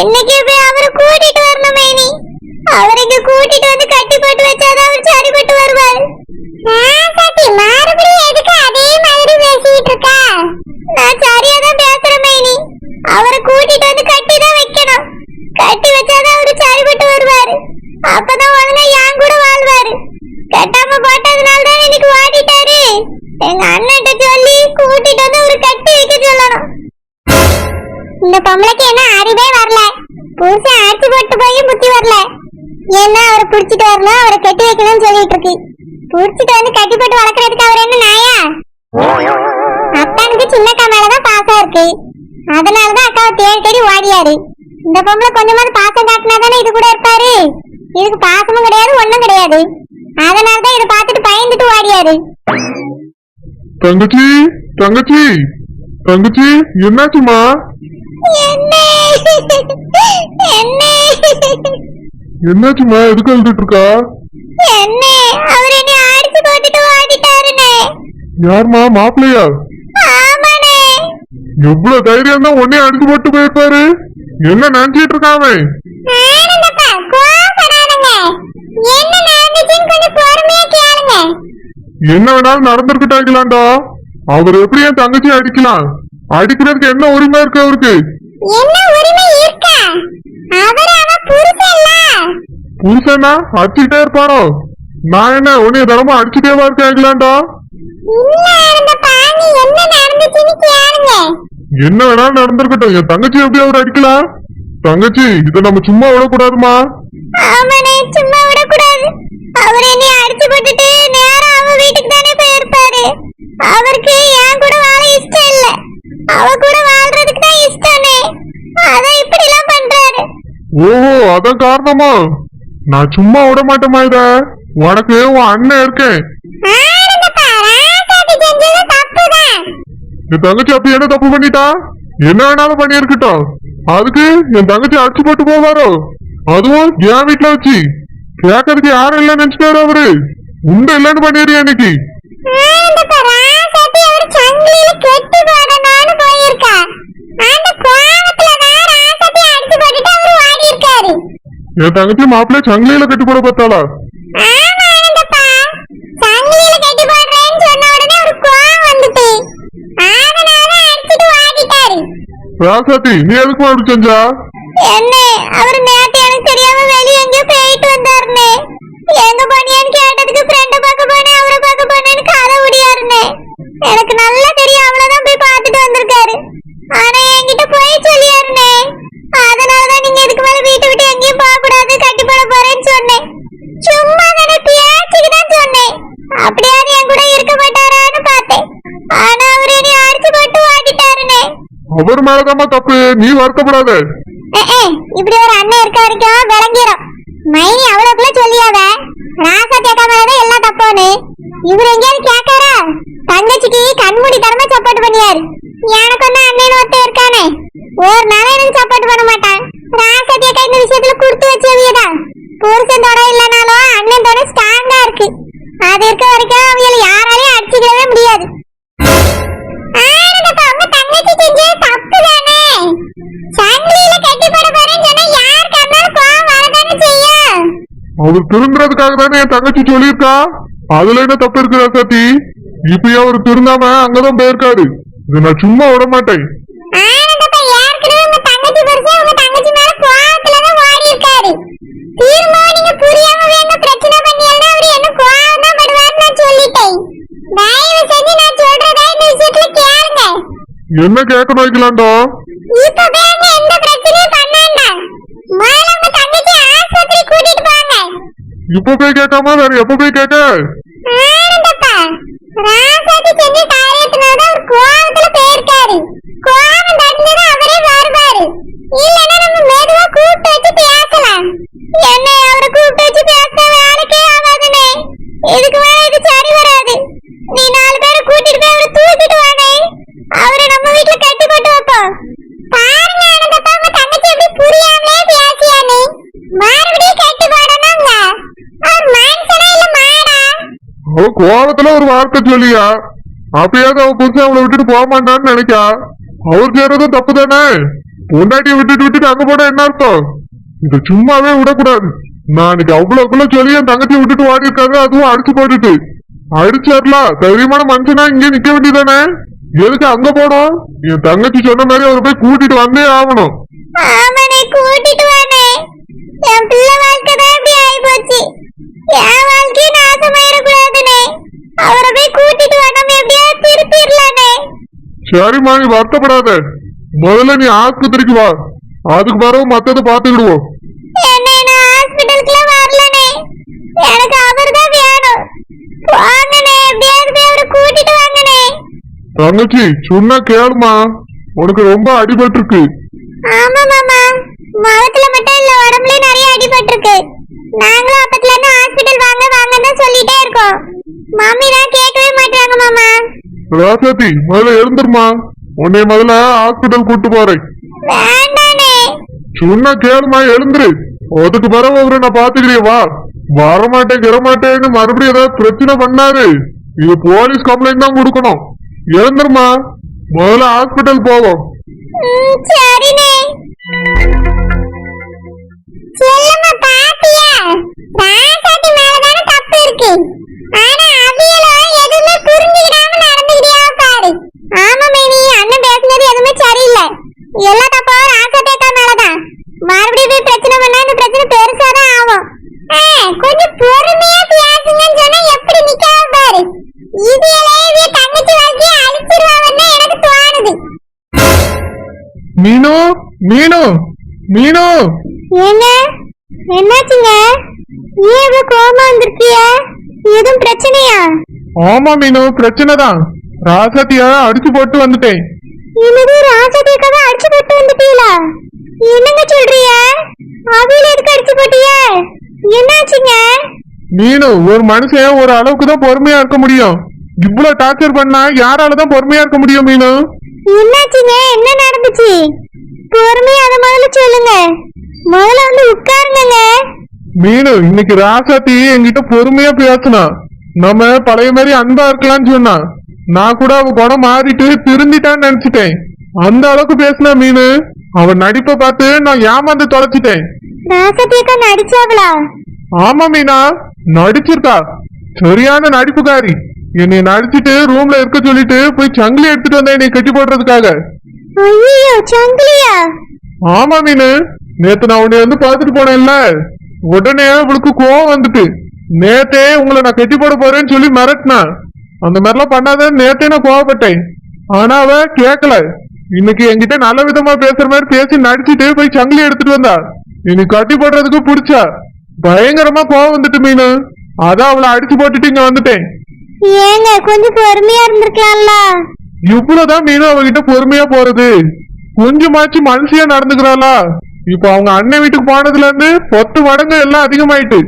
என்னைக்கு போய் இந்த பொம்பளைக்கு என்ன அறிவே வரல. புதுசா ஆட்சி போட்டு போய் புத்தி வரல. என்ன அவரை புடிச்சிட்டு வரணும் அவரை கட்டி வைக்கணும்னு சொல்லிட்டு இருக்கு. புடிச்சிட்டு வந்து கட்டி போட்டு வளர்க்கறதுக்கு அவர் என்ன நாயா? அத்தானுக்கு சின்னக்கா மேலதான் பாசம் இருக்கு. அதனாலதான் அக்காவை தேடி தேடி ஓடியாரு. இந்த பொம்பளை கொஞ்சமாவது பாசம் காட்டினா தானே இது கூட இருப்பாரு? இதுக்கு பாசமும் கிடையாது ஒண்ணும் கிடையாது. அதனாலதான் இதை பார்த்துட்டு பயந்துட்டு ஓடியாரு. தங்கச்சி தங்கச்சி தங்கச்சி என்னாச்சுமா என்ன என்னாச்சுமா எதுக்கு அழுதுட்டு இருக்கா என்ன? அவர் என்னை அடிச்சு போட்டுட்டு ஓடிட்டாருனே. யாருமா மாப்பிள்ளையா? ஆமாண்ணே எவ்வளவு தைரியம் தான் உன்னையும் அடிச்சு போட்டு போயிருப்பாரு. என்ன நினைச்சிட்டு கேளுங்க. என்ன வேணாலும் நடந்திருக்கட்டாங்களாண்டா அவர் எப்படி என் தங்கச்சி அடிக்கலாம்? அடிக்கிறதுக்கு என்ன உரிமை இருக்கு அவருக்கு? என்ன உரிமை இருக்கா? அவர் அவ புருஷன்ல. புருஷனா? அடிச்சுட்டே இருப்பாரோ? நான் என்ன உன்னைய தரமா அடிச்சுட்டேவா இருக்காங்களாண்டா என்ன வேணாலும் நடந்திருக்கட்டும். என் தங்கச்சி எப்படி அவர் அடிக்கலாம் தங்கச்சி இதை நம்ம சும்மா விடக்கூடாதுமா? ஆமாண்ணே சும்மா விடக்கூடாது. அவர் என்னை அடிச்சு போட்டுட்டு நேரா அவ வீட்டுக்கு தானே போயிருப்பாரு. அவருக்கு என் கூட வாழ இஷ்டம் இல்ல. அவ கூட வாழ்றதுக்கு தான் இஷ்டம்னே அதான் இப்படி எல்லாம் பண்றாரு. ஓஹோ அதான் காரணமா? நான் சும்மா விட மாட்டேமா இத. உனக்கு உன் அண்ணன் இருக்கேன். என் தங்கச்சி அப்படி என்ன தப்பு பண்ணிட்டா? என்ன வேணாலும் பண்ணி இருக்கட்டும் அதுக்கு என் தங்கச்சி அடிச்சு போட்டு போவாரோ? அதுவும் என் வீட்டுல வச்சு. கேட்கறதுக்கு யாரும் இல்ல நினைச்சிட்டாரு அவரு. உண்டு இல்லைன்னு பண்ணிடுறியா இன்னைக்கு ஆனந்தப்பா ராசாத்தி அவர் சங்கிலியில கெட்டி போடணும்னு போயிருக்கா அந்த கோவத்துல தான் ராசாத்தி அடிச்சு போட்டுட்டு அவர் ஓடி இருக்காரு என் தங்கச்சி மாப்பிள்ளை சங்கிலியில கட்டி போட பார்த்தாளா? ராசாத்தி நீ எதுக்கு அப்படி செஞ்சா? என்ன அவர் நேத்து எனக்கு தெரியாம வெளிய எங்கேயோ போயிட்டு வந்தாருனே எங்க போனியான்னு கேட்டதுக்கு ஃப்ரெண்ட பார்க்க போனேன் அவரை பார்க்க போனேன்னு கதை முடியாருனே எனக்கு நல்லா தெரியும் அவ்வளவுதான் போய் பார்த்துட்டு வந்திருக்காரு ஆனா என்கிட்ட போய் சொல்லியாருனே அதனாலதான் நீங்க இதுக்கு மேல வீட்டை விட்டு எங்கேயும் போக கூடாது கட்டி போட போறேன்னு சொன்னேன் சும்மா தானே பேச்சுக்கு தான் சொன்னேன் அப்படியாவது என் கூட இருக்க மாட்டாரான்னு பார்த்தேன் ஆனா அவர் என்னை அடிச்சு போட்டு ஓட்டிட்டாருனே அவர் மேலதாம்மா தப்பு. நீ வருத்தப்படாத. இப்படி ஒரு அண்ணன் இருக்க வரைக்கும் விளங்கிடும் மைனி அவ்வளவுக்குள்ள சொல்லியாத. ராசா கேட்க மேலதான் எல்லாம் தப்பானு இவர் எங்கேயாவது கேட்காரா? தங்கச்சிக்கு கண்மூடி தரமா சப்போர்ட் பண்ணியாரு. எனக்கு ஒன்னும் அண்ணன் ஒருத்தன் இருக்கானே. அவர் திருந்துறதுக்காக தானே என் தங்கச்சி சொல்லியிருக்கா? அதுல என்ன தப்பு இருக்கு ராசாத்தி இப்பயே அவர் திருந்தாம அங்கதான் போயிருக்காரு. இது நான் சும்மா விட மாட்டேன் ஆனந்தப்பா, ஏற்கனவே உங்க இப்ப போய் கேட்காம வேற எப்ப போய் கேட்க ராசாத்தி செஞ்ச காரியத்தினால போயிருக்காரு தட்டினது அவரே வருவாரு இல்லைன்னா நம்ம மெதுவா கூப்பிட்டு வச்சு பேசலாம் என்ன அவரை கூப்பிட்டு வச்சு பேசின வேலைக்கே ஆகாதுனே இதுக்கு மேல இது சரி வராது நீ நாலு பேரை கூட்டிட்டு போய் அவரை தூக்கிட்டு வானே அவரை நம்ம வீட்டுல கட்டி போட்டு வைப்போம் பாருங்க ஆனந்தப்பா உங்க தங்கச்சி எப்படி புரியாமலே பேசியானே மறுபடியும் கட்டி போடணுங்க அவர் மனுஷனா இல்ல மாடா கோபத்துல ஒரு வார்த்தை சொல்லியா? அப்பயாவது அவன் புருஷன் அவளை விட்டுட்டு போக மாட்டான்னு நினைக்கா? அவர் செய்யறதும் தப்பு தானே? பொண்டாட்டியை விட்டுட்டு விட்டுட்டு அங்க போட என்ன அர்த்தம்? இத சும்மாவே விடக்கூடாது. நான் இன்னைக்கு அவ்வளவுக்குள்ள சொல்லி என் தங்கச்சியை விட்டுட்டு ஓடி இருக்காரு அதுவும் அடிச்சு போட்டுட்டு. அடிச்சார்ல தைரியமான மனுஷனா இங்க நிக்க வேண்டியதானே? எதுக்கு அங்க போனோம்? என் தங்கச்சி சொன்ன மாதிரி அவரை போய் கூட்டிட்டு வந்தே ஆகணும். கூட்டிட்டு வானே என் பிள்ளை வாழ்க்கை தான் இப்படி என் வாழ்க்கையை அவரை போய் கூட்டிட்டு வா நம்ம எப்படியாவது திருப்பிடலானே சரிம்மா நீ வருத்தப்படாத முதல்ல நீ ஆஸ்பத்திரிக்கு வா அதுக்கு பிறகு மத்ததை பாத்துக்கிடுவோம் தங்கச்சி சொன்னா கேளுமா உனக்கு ரொம்ப அடிபட்டிருக்கு ஆமா ராசாத்தி முதல்ல எழுந்துருமா? உன்னை முதல்ல ஹாஸ்பிட்டல் கூட்டு போறேன். சொன்னா கேளுமா எழுந்துரு. அதுக்கு பிறகு அவரை நான் பாத்துக்கிறேன் வா. வரமாட்டேன் வரமாட்டேன்னு மறுபடியும் ஏதாவது பிரச்சனை பண்ணாரு. இது போலீஸ் கம்ப்ளைண்ட் தான் கொடுக்கணும். எழுந்துருமா? முதல்ல ஹாஸ்பிட்டல் போவோம். சரிண்ணே. மீனு மீனு மீனு. ஏங்க என்னாச்சுங்க? இவ்வளவு கோபமா வந்திருக்கிய? எதுவும் பிரச்சனையா? ஆமா மீனு பிரச்சனை தான். ராசாத்திய அடிச்சு போட்டு வந்துட்டேன். என்னது ராசாதேக்காவை அடிச்சு போட்டு வந்துட்டீங்களா? என்னங்க சொல்றிய அவியில எதுக்கு அடிச்சு போட்டிய என்னாச்சுங்க? மீனு ஒரு மனுஷன் ஒரு அளவுக்கு தான் பொறுமையா இருக்க முடியும். இவ்வளவு டார்ச்சர் பண்ணா யாரால தான் பொறுமையா இருக்க முடியும் மீனு? என்னாச்சுங்க? என்ன நடந்துச்சு? பொறுமையா அதை முதல்ல சொல்லுங்க. முதல்ல வந்து உட்காருங்க மீனு இன்னைக்கு ராசாத்தி என்கிட்ட பொறுமையா பேசினா. நம்ம பழைய மாதிரி அன்பா இருக்கலாம்னு சொன்னா. நான் கூட அவ குணம் மாறிட்டு திருந்திட்டான்னு நினைச்சிட்டேன். அந்த அளவுக்கு பேசினா மீனு. அவ நடிப்பை பார்த்து நான் ஏமாந்து தொலைச்சிட்டேன். ராசாதேக்கா நடிச்சாவளா ஆமா மீனா நடிச்சிருக்கா. சரியான நடிப்புக்காரி. என்னை நடிச்சிட்டு ரூம்ல இருக்க சொல்லிட்டு போய் சங்கிலி எடுத்துட்டு வந்தேன் என்னை கட்டி போடுறதுக்காக. ஐயோ சங்கிலியா? ஆமா மீனு. நேத்து நான் உன்னை வந்து பார்த்துட்டு போனேன்ல. உடனே அவளுக்கு கோவம் வந்துட்டு நேத்தே உங்களை நான் கட்டி போட போறேன்னு சொல்லி மிரட்டினா. அந்த மாதிரிலாம் பண்ணாத நேத்தே நான் கோவப்பட்டேன். ஆனா அவ கேட்கல இன்னைக்கு என்கிட்ட நல்ல விதமா பேசுற மாதிரி பேசி நடிச்சிட்டு போய் சங்கிலி எடுத்துட்டு வந்தா. இனி கட்டி போடுறதுக்கு பிடிச்சா. பயங்கரமா கோவம் வந்துட்டு மீனு. அதான் அவளை அடிச்சு போட்டுட்டு இங்க வந்துட்டேன். ஏங்க கொஞ்சம் பொறுமையா இருந்திருக்கலாம்ல? இவ்வளவுதான் மீனு அவகிட்ட பொறுமையா போறது. கொஞ்சமாச்சு மனுஷியா நடந்துக்கிறாளா? இப்ப அவங்க அண்ணன் வீட்டுக்கு போனதுல இருந்து பத்து மடங்கு எல்லாம் அதிகமாயிட்டு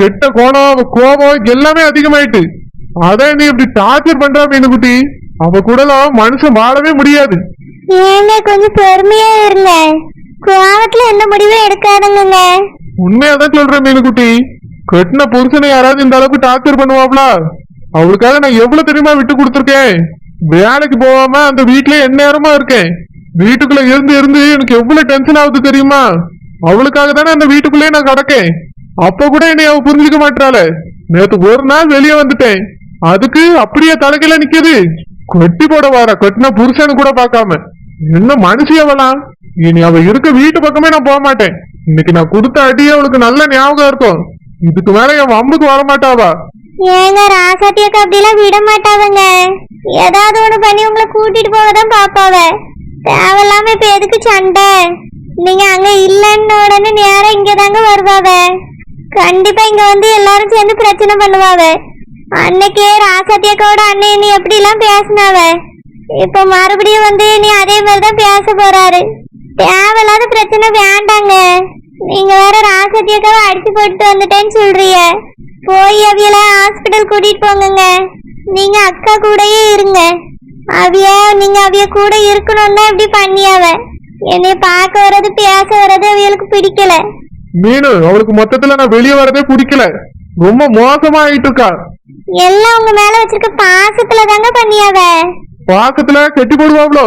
கெட்ட கோணம் கோபம் எல்லாமே அதிகமாயிட்டு. அதான் நீ இப்படி டார்ச்சர் பண்றா மீனுக்குட்டி? அவ கூடலாம் மனுஷன் வாழவே முடியாது. ஏங்க கொஞ்சம் பொறுமையா இருங்க. கோவத்துல எந்த முடிவும் எடுக்காதுங்க உண்மையாதான் சொல்றேன் மீனுக்குட்டி. கட்டின புருஷனை யாராவது இந்த அளவுக்கு டார்ச்சர் பண்ணுவாப்ல அவளுக்காக நான் எவ்வளவு தெரியுமா விட்டு கொடுத்துருக்கேன்? வேலைக்கு போகாம அந்த வீட்லயே எந்நேரமா இருக்கேன். வீட்டுக்குள்ள இருந்து இருந்து எனக்கு எவ்வளவு டென்ஷன் ஆகுது தெரியுமா? அவளுக்காக தானே அந்த வீட்டுக்குள்ளேயே நான் கிடக்கேன். அப்ப கூட என்னை அவ புரிஞ்சுக்க மாட்டாளே நேத்து ஒரு நாள் வெளியே வந்துட்டேன். அதுக்கு அப்படியே தலைகையில நிக்குது. கொட்டி போட வார கொட்டினா புருஷனு கூட பார்க்காம. என்ன மனுஷி அவளாம் இனி அவ இருக்க வீட்டு பக்கமே நான் போக மாட்டேன். இன்னைக்கு நான் கொடுத்த அடியே அவளுக்கு நல்ல ஞாபகம் இருக்கும். இதுக்கு மேல என் வம்புக்கு வரமாட்டாவா? ஏங்க ராசாத்தியக்கா அப்படிலாம் விட மாட்டாவங்க ஏதாவது ஒண்ணு பண்ணி உங்களை கூட்டிட்டு போக தான் பாப்பாவ தேவையில்லாம இப்ப எதுக்கு சண்டை? நீங்க அங்க இல்லைன்ன உடனே நேரம் இங்க தாங்க வருவாவ. கண்டிப்பா இங்க வந்து எல்லாரும் சேர்ந்து பிரச்சனை பண்ணுவாவ. அன்னைக்கே ராசாத்தியக்காவோட அண்ணன் நீ எப்படி எல்லாம் பேசினாவ? இப்ப மறுபடியும் வந்து நீ அதே மாதிரி தான் பேச போறாரு. தேவையில்லாத பிரச்சனை வேண்டாங்க. நீங்க வேற ராசத்தியக்காவை அடிச்சு போட்டு வந்துட்டேன்னு சொல்றீங்க. போய் அவியல ஹாஸ்பிட்டல் கூட்டிட்டு போங்கங்க. நீங்க அக்கா கூடயே இருங்க. அவிய நீங்க அவிய கூட இருக்கணும் தான் இப்படி பண்ணியாவ. என்னை பார்க்க வர்றது பேச வர்றது அவியலுக்கு பிடிக்கல. மீனு அவளுக்கு மொத்தத்துல நான் வெளியே வரதே பிடிக்கல. ரொம்ப மோசமா ஆயிட்டு இருக்கா. எல்லாம் உங்க மேல வச்சிருக்க பாசத்துல தாங்க பண்ணியாவ. பாக்கத்துல கட்டி போடுவாங்களோ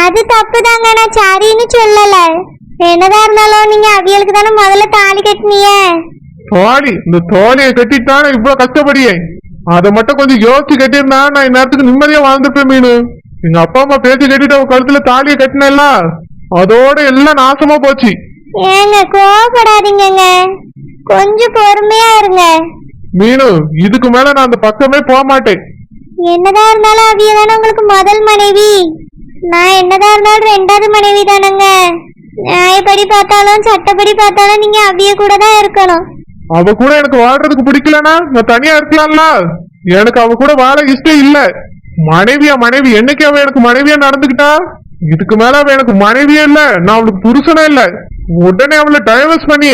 அது தப்பு தாங்க நான் சரின்னு சொல்லல. என்னதான் இருந்தாலும் நீங்க அவியலுக்கு தானே முதல்ல தாலி கட்டினிய தோழி இந்த தோழியை கட்டிட்டான இவ்வளவு கஷ்டப்படியே. அதை மட்டும் கொஞ்சம் யோசிச்சு கட்டியிருந்தா நான் இந்நேரத்துக்கு நிம்மதியா வாழ்ந்துருப்பேன் மீனு. எங்க அப்பா அம்மா பேச்சு கட்டிட்டு அவ கழுத்துல தாலியை கட்டினேல்ல அதோட எல்லாம் நாசமா போச்சு. ஏங்க கோவப்படாதீங்கங்க. கொஞ்சம் பொறுமையா இருங்க. மீனு இதுக்கு மேல நான் அந்த பக்கமே போக மாட்டேன். என்னதான் இருந்தாலும் அவிய தானே உங்களுக்கு முதல் மனைவி. நான் என்னதான் இருந்தாலும் ரெண்டாவது மனைவி தானேங்க நியாயப்படி பார்த்தாலும் சட்டப்படி பார்த்தாலும் நீங்க அவிய கூட தான் இருக்கணும். அவ கூட எனக்கு வாழ்றதுக்கு பிடிக்கலனா? நான் தனியா இருக்கலாம்ல. எனக்கு அவ கூட வாழ இஷ்டம் இல்ல. மனைவியா மனைவி என்னைக்கு அவ எனக்கு மனைவியா நடந்துகிட்டா இதுக்கு மேல அவ எனக்கு மனைவியே இல்ல. நான் அவளுக்கு புருஷனே இல்ல. உடனே அவளை டைவர்ஸ் பண்ணி